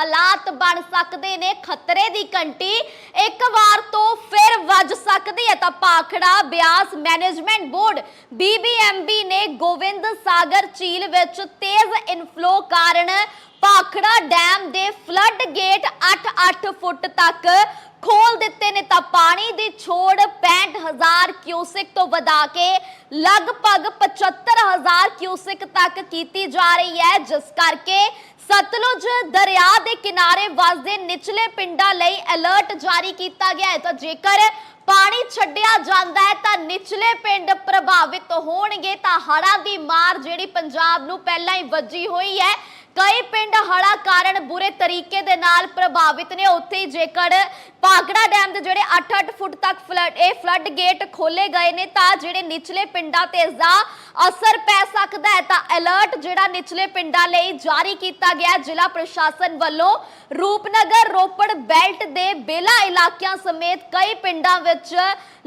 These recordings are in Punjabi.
ਹਾਲਾਤ ਬਣ ਸਕਦੇ ਨੇ, ਖਤਰੇ ਦੀ ਘੰਟੀ ਇੱਕ ਵਾਰ ਤੋਂ ਫਿਰ ਵੱਜ ਸਕਦੀ ਹੈ। ਤਾਂ Bhakra Beas management board BBMB ਨੇ ਗੋਬਿੰਦ ਸਾਗਰ ਝੀਲ ਵਿੱਚ ਤੇਜ਼ ਇਨਫਲੋ ਕਾਰਨ ਪਾਖੜਾ ਡੈਮ ਦੇ ਫਲੱਡ ਗੇਟ 8-8 ਫੁੱਟ ਤੱਕ ਖੋਲ ਦਿੱਤੇ ਨੇ। ਤਾਂ ਪਾਣੀ ਦੀ ਛੋੜ 65000 ਕਿਊਸਿਕ ਤੋਂ ਵਧਾ ਕੇ ਲਗਭਗ 75000 ਕਿਊਸਿਕ ਤੱਕ ਕੀਤੀ ਜਾ ਰਹੀ ਹੈ, ਜਿਸ ਕਰਕੇ ਸਤਲੁਜ ਦਰਿਆ ਦੇ ਕਿਨਾਰੇ ਵਸਦੇ ਨਿਚਲੇ ਪਿੰਡਾਂ ਲਈ ਅਲਰਟ ਜਾਰੀ ਕੀਤਾ ਗਿਆ ਹੈ। ਤਾਂ ਜੇਕਰ ਪਾਣੀ ਛੱਡਿਆ ਜਾਂਦਾ ਹੈ, ਤਾਂ ਨਿਚਲੇ ਪਿੰਡ ਪ੍ਰਭਾਵਿਤ ਹੋਣਗੇ। ਤਾਂ ਹੜ੍ਹਾਂ ਦੀ ਮਾਰ ਜਿਹੜੀ ਪੰਜਾਬ ਨੂੰ ਪਹਿਲਾਂ ਹੀ ਵੱਜੀ ਹੋਈ ਹੈ ਕਈ ਪਿੰਡ ਹੜ੍ਹਾਂ ਕਾਰਨ ਬੁਰੇ ਤਰੀਕੇ ਦੇ ਨਾਲ ਪ੍ਰਭਾਵਿਤ ਨੇ। ਉੱਥੇ ਹੀ ਜੇਕਰ ਪਾਗੜਾ ਡੈਮ ਦੇ ਜਿਹੜੇ 8-8 ਫੁੱਟ ਤੱਕ ਫਲੱਡ, ਇਹ ਫਲੱਡ ਗੇਟ ਖੋਲੇ ਗਏ ਨੇ, ਤਾਂ ਜਿਹੜੇ ਨਿਚਲੇ ਪਿੰਡਾਂ ਤੇ ਇਸ ਦਾ ਅਸਰ ਪੈ ਸਕਦਾ ਹੈ। ਤਾਂ ਅਲਰਟ ਜਿਹੜਾ ਨਿਚਲੇ ਪਿੰਡਾਂ ਲਈ ਜਾਰੀ ਕੀਤਾ ਗਿਆ ਜ਼ਿਲ੍ਹਾ ਪ੍ਰਸ਼ਾਸਨ ਵੱਲੋਂ ਰੂਪਨਗਰ ਰੋਪੜ ਬੈਲਟ ਦੇ ਬੇਲਾ ਇਲਾਕਿਆਂ ਸਮੇਤ ਕਈ ਪਿੰਡਾਂ ਵਿੱਚ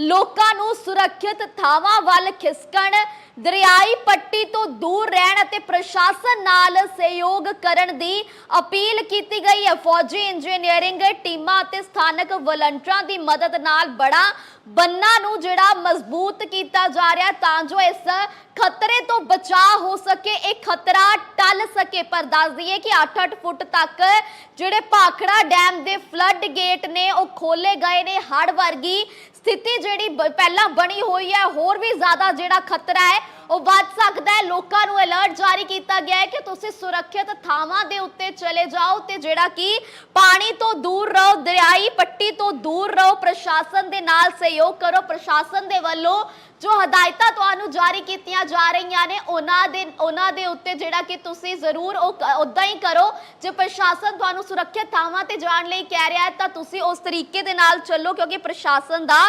ਲੋਕਾਂ ਨੂੰ ਸੁਰੱਖਿਅਤ ਥਾਵਾਂ ਵੱਲ ਖਿਸਕਣ, ਦਰਿਆਈ ਪੱਟੀ ਤੋਂ ਦੂਰ ਰਹਿਣ ਅਤੇ ਪ੍ਰਸ਼ਾਸਨ ਨਾਲ ਸਹਿਯੋਗ ਕਰਨ ਦੀ ਅਪੀਲ ਕੀਤੀ ਗਈ ਹੈ। ਫੌਜੀ ਇੰਜੀਨੀਅਰਿੰਗ ਟੀਮਾਂ ਅਤੇ ਸਥਾਨਕ ਵਲੰਟੀਅਰਾਂ ਦੀ ਮਦਦ ਨਾਲ ਬੜਾ ਬੰਨਾ ਨੂੰ ਜਿਹੜਾ ਮਜ਼ਬੂਤ ਕੀਤਾ ਜਾ ਰਿਹਾ ਤਾਂ ਜੋ ਇਸ ਖਤਰੇ ਤੋਂ ਬਚਾਅ ਹੋ ਸਕੇ, ਇਹ ਖਤਰਾ ਟਲ ਸਕੇ। ਪਰ ਦੱਸ ਦਈਏ ਕਿ 8-8 ਫੁੱਟ ਤੱਕ ਜਿਹੜੇ ਭਾਖੜਾ ਡੈਮ ਦੇ ਫਲੱਡ ਗੇਟ ਨੇ, ਉਹ ਖੋਲੇ ਗਏ ਨੇ। ਹੜ ਵਰਗੀ ਸਥਿਤੀ ਜਿਹੜੀ ਪਹਿਲਾਂ ਬਣੀ ਹੋਈ ਹੈ, ਹੋਰ ਵੀ ਜ਼ਿਆਦਾ ਜਿਹੜਾ ਖਤਰਾ ਹੈ, ਉਹ ਵੱਧ ਸਕਦਾ ਹੈ। ਲੋਕਾਂ ਨੂੰ ਅਲਰਟ ਜਾਰੀ ਕੀਤਾ ਗਿਆ ਹੈ ਕਿ ਤੁਸੀਂ ਸੁਰੱਖਿਅਤ ਥਾਵਾਂ ਦੇ ਉੱਤੇ ਚਲੇ ਜਾਓ ਤੇ ਜਿਹੜਾ ਕਿ ਪਾਣੀ ਤੋਂ ਦੂਰ ਰਹੋ, ਦਰਿਆਈ ਪੱਟੀ ਤੋਂ ਦੂਰ ਰਹੋ, ਪ੍ਰਸ਼ਾਸਨ ਦੇ ਨਾਲ ਸਹਿਯੋਗ ਕਰੋ ਪ੍ਰਸ਼ਾਸਨ ਦੇ ਵੱਲੋਂ। ਜੋ ਹਦਾਇਤਾਂ ਤੁਹਾਨੂੰ ਜਾਰੀ ਕੀਤੀਆਂ ਜਾ ਰਹੀਆਂ ਨੇ, ਉਹਨਾਂ ਦੇ ਉਹਨਾਂ ਦੇ ਉੱਤੇ ਜਿਹੜਾ ਕਿ ਤੁਸੀਂ ਜ਼ਰੂਰ ਉਦਾਂ ਹੀ ਕਰੋ। ਜੇ ਪ੍ਰਸ਼ਾਸਨ ਤੁਹਾਨੂੰ ਸੁਰੱਖਿਅਤ ਥਾਵਾਂ ਤੇ ਜਾਣ ਲਈ ਕਹਿ ਰਿਹਾ ਹੈ, ਤਾਂ ਤੁਸੀਂ ਉਸ ਤਰੀਕੇ ਦੇ ਨਾਲ ਚੱਲੋ, ਕਿਉਂਕਿ ਪ੍ਰਸ਼ਾਸਨ ਦਾ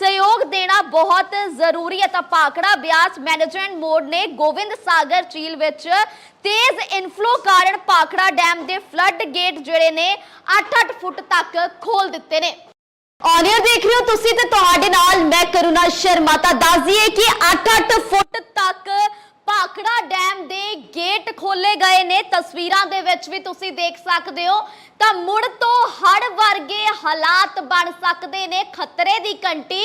ਸਹਿਯੋਗ ਦੇਣਾ ਬਹੁਤ ਜ਼ਰੂਰੀ ਹੈ। ਤਾਂ ਪਾਕੜਾ ਬਿਆਸ ਮੈਨੇਜਮੈਂਟ ਬੋਰਡ ਨੇ ਗੋਬਿੰਦ ਸਾਗਰ ਝੀਲ ਵਿੱਚ ਤੇਜ਼ ਇਨਫਲੋ ਕਾਰਨ ਪਾਖੜਾ ਡੈਮ ਦੇ ਫਲੱਡ ਗੇਟ ਜਿਹੜੇ ਨੇ 8-8 ਫੁੱਟ ਤੱਕ ਖੋਲ ਦਿੱਤੇ ਨੇ। ਔਨੀਅਰ ਦੇਖ ਰਹੇ ਹੋ ਤੁਸੀਂ ਤੇ ਤੁਹਾਡੇ ਨਾਲ ਮੈਂ ਕਰੁਣਾ ਸ਼ਰਮਾ। ਤਾਂ ਦੱਸ ਦਈਏ ਕਿ 8-8 ਫੁੱਟ ਤੱਕ ਭਾਖੜਾ ਡੈਮ ਦੇ ਗੇਟ ਖੋਲੇ ਗਏ ਨੇ। ਤਸਵੀਰਾਂ ਦੇ ਵਿੱਚ ਵੀ ਤੁਸੀਂ ਦੇਖ ਸਕਦੇ ਹੋ। ਤਾਂ ਮੁੜ ਤੋਂ ਹੜ ਵਰਗੇ ਹਾਲਾਤ ਬਣ ਸਕਦੇ ਨੇ ਖਤਰੇ ਦੀ ਘੰਟੀ।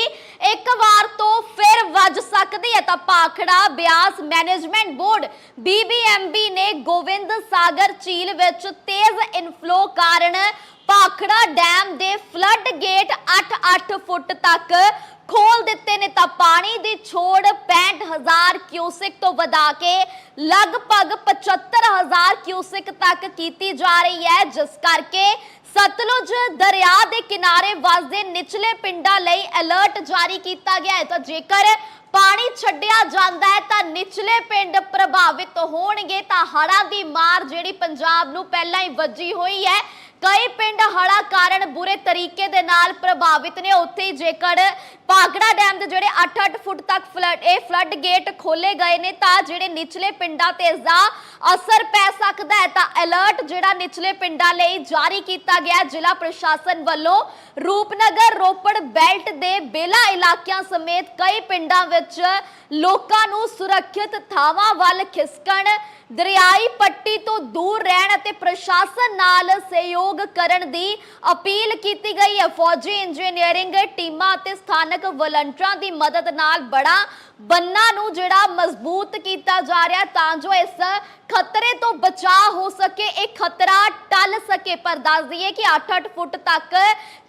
ਇੱਕ ਵਾਰ ਤੋਂ ਫਿਰ ਵੱਜ ਸਕਦੀ ਹੈ। ਤਾਂ Bhakra Beas management board BBMB ਨੇ ਗੋਬਿੰਦ ਸਾਗਰ ਝੀਲ ਵਿੱਚ ਤੇਜ਼ ਇਨਫਲੋ ਕਾਰਨ Bhakra dam flood gate 8-8 foot ਤੱਕ ਖੋਲ ਦਿੱਤੇ ਨੇ ਤਾਂ ਪਾਣੀ ਦੀ ਛੋੜ 65000 ਕਿਊਸਿਕ ਤੋਂ ਵਧਾ ਕੇ ਲਗਭਗ 75000 ਕਿਊਸਿਕ ਤੱਕ ਕੀਤੀ ਜਾ ਰਹੀ ਹੈ, ਜਿਸ ਕਰਕੇ ਸਤਲੁਜ ਦਰਿਆ ਦੇ ਕਿਨਾਰੇ ਵਸਦੇ ਨਿਚਲੇ ਪਿੰਡਾਂ ਲਈ ਅਲਰਟ ਜਾਰੀ ਕੀਤਾ ਗਿਆ ਹੈ। ਤਾਂ ਜੇਕਰ ਪਾਣੀ ਛੱਡਿਆ ਜਾਂਦਾ ਹੈ, ਤਾਂ ਨਿਚਲੇ ਪਿੰਡ ਪ੍ਰਭਾਵਿਤ ਹੋਣਗੇ। ਤਾਂ ਹੜ੍ਹਾਂ ਦੀ ਮਾਰ ਜਿਹੜੀ ਪੰਜਾਬ ਨੂੰ ਪਹਿਲਾਂ ਹੀ ਵੱਜੀ ਹੋਈ ਹੈ ਕਈ ਪਿੰਡ ਹੜ੍ਹਾਂ ਕਾਰਨ ਬੁਰੇ ਤਰੀਕੇ ਦੇ ਨਾਲ ਪ੍ਰਭਾਵਿਤ ਨੇ। ਉੱਥੇ ਹੀ ਜੇਕਰ ਪਾਗੜਾ ਡੈਮ ਦੇ ਜਿਹੜੇ 8-8 ਫੁੱਟ ਤੱਕ ਫਲੱਡ, ਇਹ ਫਲੱਡ ਗੇਟ ਖੋਲੇ ਗਏ ਨੇ, ਤਾਂ ਜਿਹੜੇ ਨਿਚਲੇ ਪਿੰਡਾਂ ਤੇ ਇਸ ਦਾ ਅਸਰ ਪੈ ਸਕਦਾ ਹੈ, ਤਾਂ ਅਲਰਟ ਜਿਹੜਾ ਨਿਚਲੇ ਪਿੰਡਾਂ ਲਈ ਜਾਰੀ ਕੀਤਾ ਗਿਆ ਜ਼ਿਲ੍ਹਾ ਪ੍ਰਸ਼ਾਸਨ ਵੱਲੋਂ ਰੂਪਨਗਰ ਰੋਪੜ ਬੈਲਟ ਦੇ ਬੇਲਾ ਇਲਾਕਿਆਂ ਸਮੇਤ ਕਈ ਪਿੰਡਾਂ ਵਿੱਚ ਲੋਕਾਂ ਨੂੰ ਸੁਰੱਖਿਅਤ ਥਾਵਾਂ ਵੱਲ ਖਿਸਕਣ, ਦਰਿਆਈ ਪੱਟੀ ਤੋਂ ਦੂਰ ਰਹਿਣ ਅਤੇ ਪ੍ਰਸ਼ਾਸਨ ਨਾਲ ਸਹਿਯੋਗ ਕਰਨ ਦੀ ਅਪੀਲ ਕੀਤੀ ਗਈ ਹੈ। ਫੌਜੀ ਇੰਜੀਨੀਅਰਿੰਗ ਟੀਮਾਂ ਅਤੇ ਸਥਾਨਕ ਵਲੰਟੀਅਰਾਂ ਦੀ ਮਦਦ ਨਾਲ ਬੜਾ ਬੰਨਾ ਨੂੰ ਜਿਹੜਾ ਮਜ਼ਬੂਤ ਕੀਤਾ ਜਾ ਰਿਹਾ ਤਾਂ ਜੋ ਇਸ ਖਤਰੇ ਤੋਂ ਬਚਾਅ ਹੋ ਸਕੇ, ਇਹ ਖਤਰਾ ਟਲ ਸਕੇ। ਪਰ ਦੱਸ ਦਈਏ ਕਿ 8-8 ਫੁੱਟ ਤੱਕ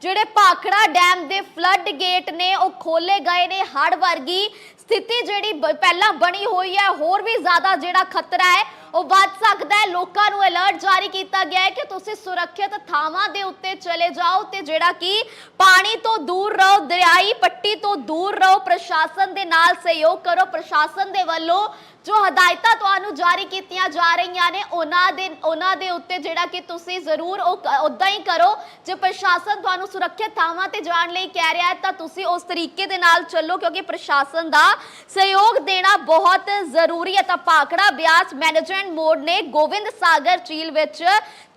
ਜਿਹੜੇ ਭਾਖੜਾ ਡੈਮ ਦੇ ਫਲੱਡ ਗੇਟ ਨੇ, ਉਹ ਖੋਲੇ ਗਏ ਨੇ। ਹੜ ਵਰਗੀ ਸਥਿਤੀ ਜਿਹੜੀ ਪਹਿਲਾਂ ਬਣੀ ਹੋਈ ਹੈ, ਹੋਰ ਵੀ ਜ਼ਿਆਦਾ ਜਿਹੜਾ ਖਤਰਾ ਹੈ, ਉਹ ਵੱਧ ਸਕਦਾ ਹੈ। ਲੋਕਾਂ ਨੂੰ ਅਲਰਟ ਜਾਰੀ ਕੀਤਾ ਗਿਆ ਹੈ ਕਿ ਤੁਸੀਂ ਸੁਰੱਖਿਅਤ ਥਾਵਾਂ ਦੇ ਉੱਤੇ ਚਲੇ ਜਾਓ ਤੇ ਜਿਹੜਾ ਕਿ ਪਾਣੀ ਤੋਂ ਦੂਰ ਰਹੋ, ਦਰਿਆਈ ਪੱਟੀ ਤੋਂ ਦੂਰ ਰਹੋ, ਪ੍ਰਸ਼ਾਸਨ ਦੇ ਨਾਲ ਸਹਿਯੋਗ ਕਰੋ ਪ੍ਰਸ਼ਾਸਨ ਦੇ ਵੱਲੋਂ। ਜੋ ਹਦਾਇਤਾਂ ਤੁਹਾਨੂੰ ਜਾਰੀ ਕੀਤੀਆਂ ਜਾ ਰਹੀਆਂ ਨੇ, ਉਹਨਾਂ ਦੇ ਉਹਨਾਂ ਦੇ ਉੱਤੇ ਜਿਹੜਾ ਕਿ ਤੁਸੀਂ ਜ਼ਰੂਰ ਉਦਾਂ ਹੀ ਕਰੋ। ਜੇ ਪ੍ਰਸ਼ਾਸਨ ਤੁਹਾਨੂੰ ਸੁਰੱਖਿਅਤ ਥਾਵਾਂ ਤੇ ਜਾਣ ਲਈ ਕਹਿ ਰਿਹਾ ਹੈ, ਤਾਂ ਤੁਸੀਂ ਉਸ ਤਰੀਕੇ ਦੇ ਨਾਲ ਚੱਲੋ, ਕਿਉਂਕਿ ਪ੍ਰਸ਼ਾਸਨ ਦਾ ਸਹਿਯੋਗ ਦੇਣਾ ਬਹੁਤ ਜ਼ਰੂਰੀ ਹੈ। ਤਾਂ ਪਾਕੜਾ ਬਿਆਸ ਮੈਨੇਜਮੈਂਟ ਬੋਰਡ ਨੇ ਗੋਬਿੰਦ ਸਾਗਰ ਝੀਲ ਵਿੱਚ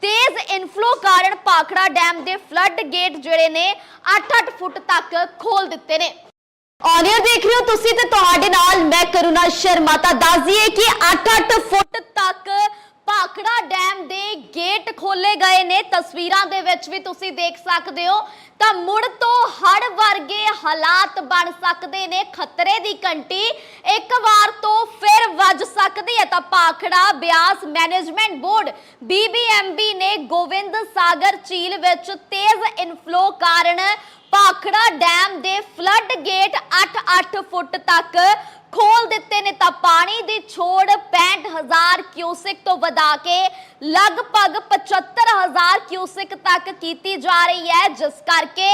ਤੇਜ਼ ਇਨਫਲੋ ਕਾਰਨ ਪਾਖੜਾ ਡੈਮ ਦੇ ਫਲੱਡ ਗੇਟ ਜਿਹੜੇ ਨੇ 8-8 ਫੁੱਟ ਤੱਕ ਖੋਲ ਦਿੱਤੇ ਨੇ। ਔਨੀਅਰ ਦੇਖ ਰਹੇ ਹੋ ਤੁਸੀਂ ਤੇ ਤੁਹਾਡੇ ਨਾਲ ਮੈਂ ਕਰੁਣਾ ਸ਼ਰਮਾ। ਤਾਂ ਦੱਸ ਦਈਏ ਕਿ 8-8 ਫੁੱਟ ਤੱਕ ਭਾਖੜਾ ਡੈਮ ਦੇ ਗੇਟ ਖੋਲੇ ਗਏ ਨੇ। ਤਸਵੀਰਾਂ ਦੇ ਵਿੱਚ ਵੀ ਤੁਸੀਂ ਦੇਖ ਸਕਦੇ ਹੋ। ਤਾਂ ਮੁੜ ਤੋਂ ਹੜ ਵਰਗੇ ਹਾਲਾਤ ਬਣ ਸਕਦੇ ਨੇ ਖਤਰੇ ਦੀ ਘੰਟੀ। ਇੱਕ ਵਾਰ ਤੋਂ ਫਿਰ ਵੱਜ ਸਕਦੀ ਹੈ। ਤਾਂ Bhakra Beas management board BBMB ਨੇ ਗੋਬਿੰਦ ਸਾਗਰ ਝੀਲ ਵਿੱਚ ਤੇਜ਼ ਇਨਫਲੋ ਕਾਰਨ ਭਾਖੜਾ ਡੈਮ ਦੇ ਫਲੱਡ ਗੇਟ 8-8 ਫੁੱਟ ਤੱਕ ਖੋਲ ਦਿੱਤੇ ਨੇ ਤਾਂ ਪਾਣੀ ਦੀ ਛੋੜ 65000 ਕਿਊਸਿਕ ਤੋਂ ਵਧਾ ਕੇ ਲਗਭਗ 75000 ਕਿਊਸਿਕ ਤੱਕ ਕੀਤੀ ਜਾ ਰਹੀ ਹੈ, ਜਿਸ ਕਰਕੇ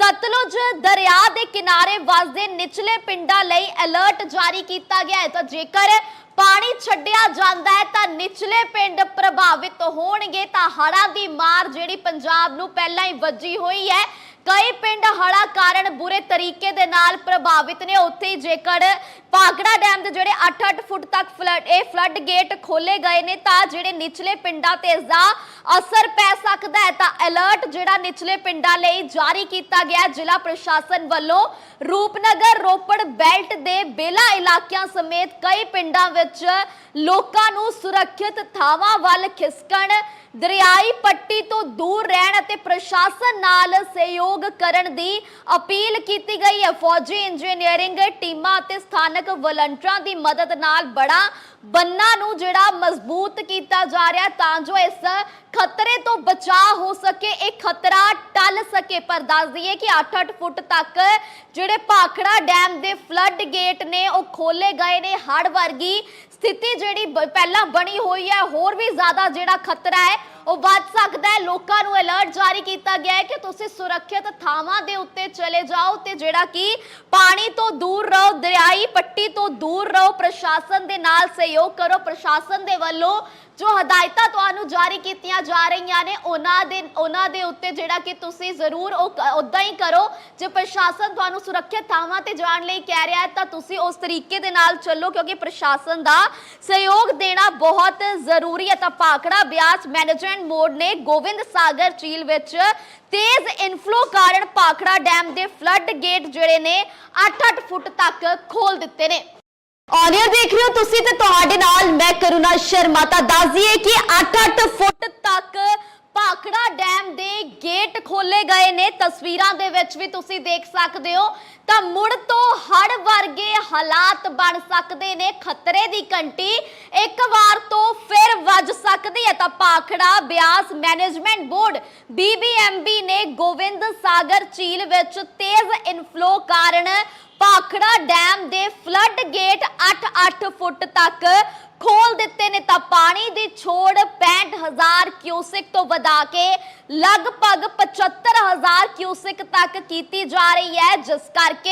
ਸਤਲੁਜ ਦਰਿਆ ਦੇ ਕਿਨਾਰੇ ਵਸਦੇ ਨਿਚਲੇ ਪਿੰਡਾਂ ਲਈ ਅਲਰਟ ਜਾਰੀ ਕੀਤਾ ਗਿਆ ਹੈ। ਤਾਂ ਜੇਕਰ ਪਾਣੀ ਛੱਡਿਆ ਜਾਂਦਾ ਹੈ, ਤਾਂ ਨਿਚਲੇ ਪਿੰਡ ਪ੍ਰਭਾਵਿਤ ਹੋਣਗੇ। ਤਾਂ ਹੜ੍ਹਾਂ ਦੀ ਮਾਰ ਜਿਹੜੀ ਪੰਜਾਬ ਨੂੰ ਪਹਿਲਾਂ ਹੀ ਵੱਜੀ ਹੋਈ ਹੈ ਕਈ ਪਿੰਡ ਹੜਾ ਬੁਰੇ ਤਰੀਕੇ ਦੇ ਨਾਲ ਪ੍ਰਭਾਵਿਤ ਨੇ। ਉੱਥੇ ਹੀ ਜੇਕਰ ਪਾਗੜਾ ਡੈਮ ਦੇ ਜਿਹੜੇ 8-8 ਫੁੱਟ ਤੱਕ ਫਲੱਡ, ਇਹ ਫਲੱਡ ਗੇਟ ਖੋਲੇ ਗਏ ਨੇ, ਤਾਂ ਜਿਹੜੇ ਨਿਚਲੇ ਪਿੰਡਾਂ ਤੇ ਇਸ ਦਾ ਅਸਰ ਪੈ ਸਕਦਾ ਹੈ। ਤਾਂ ਅਲਰਟ ਜਿਹੜਾ ਨਿਚਲੇ ਪਿੰਡਾਂ ਲਈ ਜਾਰੀ ਕੀਤਾ ਗਿਆ ਜ਼ਿਲ੍ਹਾ ਪ੍ਰਸ਼ਾਸਨ ਵੱਲੋਂ ਰੂਪਨਗਰ, ਰੋਪੜ ਬੈਲਟ ਦੇ ਬੇਲਾ ਇਲਾਕਿਆਂ ਸਮੇਤ ਕਈ ਪਿੰਡਾਂ ਵਿੱਚ ਲੋਕਾਂ ਨੂੰ ਸੁਰੱਖਿਅਤ ਥਾਵਾਂ ਵੱਲ ਖਿਸਕਣ, ਦਰਿਆਈ ਪੱਟੀ ਤੋਂ ਦੂਰ ਰਹਿਣ ਅਤੇ ਪ੍ਰਸ਼ਾਸਨ ਨਾਲ ਸਹਿਯੋਗ ਕਰਨ ਦੀ ਅਪੀਲ ਕੀਤੀ ਗਈ ਹੈ। ਫੌਜੀ ਇੰਜੀਨੀਅਰਿੰਗ ਟੀਮਾਂ ਅਤੇ ਸਥਾਨਕ ਵਲੰਟੀਅਰਾਂ ਦੀ ਮਦਦ ਨਾਲ ਬੜਾ ਬੰਨਾ ਨੂੰ ਜਿਹੜਾ ਮਜ਼ਬੂਤ ਕੀਤਾ ਜਾ ਰਿਹਾ ਤਾਂ ਜੋ ਇਸ ਖਤਰੇ ਤੋਂ ਬਚਾਅ ਹੋ ਸਕੇ, ਇਹ ਖਤਰਾ ਟਲ ਸਕੇ। ਪਰ ਦੱਸ ਦਈਏ ਕਿ 8-8 ਫੁੱਟ ਤੱਕ ਜਿਹੜੇ ਭਾਖੜਾ ਡੈਮ ਦੇ ਫਲੱਡ ਗੇਟ ਨੇ, ਉਹ ਖੋਲੇ ਗਏ ਨੇ। ਹੜ ਵਰਗੀ ਸਥਿਤੀ ਜਿਹੜੀ ਪਹਿਲਾਂ ਬਣੀ ਹੋਈ ਹੈ। ਹੋਰ ਵੀ ਜ਼ਿਆਦਾ ਜਿਹੜਾ ਖਤਰਾ ਹੈ ਉਹ ਵੱਧ ਸਕਦਾ ਹੈ। ਲੋਕਾਂ ਨੂੰ ਅਲਰਟ ਜਾਰੀ ਕੀਤਾ ਗਿਆ ਹੈ ਕਿ ਤੁਸੀਂ ਸੁਰੱਖਿਅਤ ਥਾਵਾਂ ਦੇ ਉੱਤੇ ਚਲੇ ਜਾਓ ਤੇ ਜਿਹੜਾ ਕਿ ਪਾਣੀ ਤੋਂ ਦੂਰ ਰਹੋ, ਦਰਿਆਈ ਪੱਟੀ ਤੋਂ ਦੂਰ ਰਹੋ, ਪ੍ਰਸ਼ਾਸਨ ਦੇ ਨਾਲ ਸਹਿਯੋਗ ਕਰੋ। ਪ੍ਰਸ਼ਾਸਨ ਦੇ ਵੱਲੋਂ ਜੋ ਹਦਾਇਤਾਂ ਤੁਹਾਨੂੰ ਜਾਰੀ ਕੀਤੀਆਂ ਜਾ ਰਹੀਆਂ ਨੇ, ਉਹਨਾਂ ਦੇ ਉਹਨਾਂ ਦੇ ਉੱਤੇ ਜਿਹੜਾ ਕਿ ਤੁਸੀਂ ਜ਼ਰੂਰ ਉਹ ਉਦਾਂ ਹੀ ਕਰੋ। ਜੇ ਪ੍ਰਸ਼ਾਸਨ ਤੁਹਾਨੂੰ ਸੁਰੱਖਿਅਤ ਥਾਵਾਂ ਤੇ ਜਾਣ ਲਈ ਕਹਿ ਰਿਹਾ ਹੈ, ਤਾਂ ਤੁਸੀਂ ਉਸ ਤਰੀਕੇ ਦੇ ਨਾਲ ਚੱਲੋ, ਕਿਉਂਕਿ ਪ੍ਰਸ਼ਾਸਨ ਦਾ ਸਹਿਯੋਗ ਦੇਣਾ ਬਹੁਤ ਜ਼ਰੂਰੀ ਹੈ। ਤਾਂ ਭਾਖੜਾ ਬਿਆਸ ਮੈਨੇਜਮੈਂਟ ਬੋਰਡ ਨੇ ਗੋਬਿੰਦ ਸਾਗਰ ਝੀਲ ਵਿੱਚ ਤੇਜ਼ ਇਨਫਲੋ ਕਾਰਨ ਭਾਖੜਾ ਡੈਮ ਦੇ ਫਲੱਡ ਗੇਟ ਜਿਹੜੇ ਨੇ 8-8 ਫੁੱਟ ਤੱਕ ਖੋਲ ਦਿੱਤੇ ਨੇ। ਔਨੀਅਰ ਦੇਖ ਰਹੇ ਹੋ ਤੁਸੀਂ ਤੇ ਤੁਹਾਡੇ ਨਾਲ ਮੈਂ ਕਰੁਣਾ ਸ਼ਰਮਾ। ਤਾਂ ਦੱਸ ਦਈਏ ਕਿ 8-8 ਫੁੱਟ ਤੱਕ ਭਾਖੜਾ ਡੈਮ ਦੇ ਗੇਟ ਖੋਲੇ ਗਏ ਨੇ। ਤਸਵੀਰਾਂ ਦੇ ਵਿੱਚ ਵੀ ਤੁਸੀਂ ਦੇਖ ਸਕਦੇ ਹੋ। ਤਾਂ ਮੁੜ ਤੋਂ ਹੜ ਵਰਗੇ ਹਾਲਾਤ ਬਣ ਸਕਦੇ ਨੇ ਖਤਰੇ ਦੀ ਘੰਟੀ। ਇੱਕ ਵਾਰ ਤੋਂ ਫਿਰ ਵੱਜ ਸਕਦੀ ਹੈ ਤਾਂ Bhakra Beas management board BBMB ਨੇ ਗੋਬਿੰਦ ਸਾਗਰ ਝੀਲ ਵਿੱਚ ਤੇਜ਼ ਇਨਫਲੋ ਕਾਰਨ ਭਾਖੜਾ ਡੈਮ ਦੇ ਫਲੱਡ ਗੇਟ 8-8 ਫੁੱਟ ਤੱਕ ਖੋਲ ਦਿੱਤੇ ਨੇ ਤਾਂ ਪਾਣੀ ਦੀ ਛੋੜ 65000 ਕਿਊਸਿਕ ਤੋਂ ਵਧਾ ਕੇ ਲਗਭਗ 75000 ਕਿਊਸਿਕ ਤੱਕ ਕੀਤੀ ਜਾ ਰਹੀ ਹੈ, ਜਿਸ ਕਰਕੇ